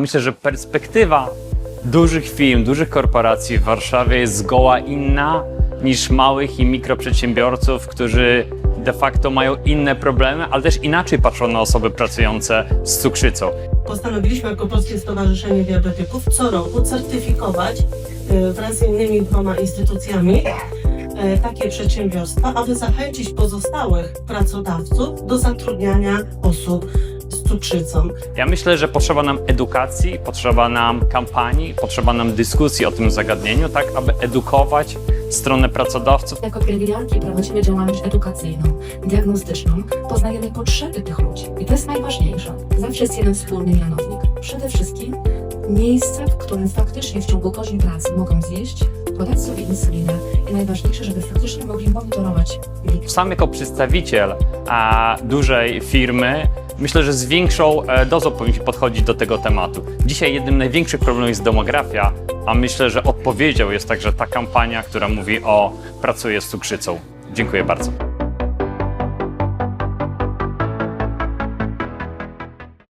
Myślę, że perspektywa dużych firm, dużych korporacji w Warszawie jest zgoła inna niż małych i mikroprzedsiębiorców, którzy de facto mają inne problemy, ale też inaczej patrzą na osoby pracujące z cukrzycą. Postanowiliśmy jako Polskie Stowarzyszenie Diabetyków co roku certyfikować e, wraz z innymi dwoma instytucjami e, takie przedsiębiorstwa, aby zachęcić pozostałych pracodawców do zatrudniania osób cukrzycą. Ja myślę, że potrzeba nam edukacji, potrzeba nam kampanii, potrzeba nam dyskusji o tym zagadnieniu, tak aby edukować stronę pracodawców. Jako pielęgniarki prowadzimy działalność edukacyjną, diagnostyczną, poznajemy potrzeby tych ludzi i to jest najważniejsze. Zawsze jest jeden wspólny mianownik. Przede wszystkim miejsce, w którym faktycznie w ciągu godzin pracy mogą zjeść, podać sobie insulinę i najważniejsze, żeby faktycznie mogli monitorować. Sam jako przedstawiciel a, dużej firmy myślę, że z większą e, dozą powinniśmy podchodzić do tego tematu. Dzisiaj jednym największych problemów jest demografia, a myślę, że odpowiedzią jest także ta kampania, która mówi o pracuję z cukrzycą. Dziękuję bardzo.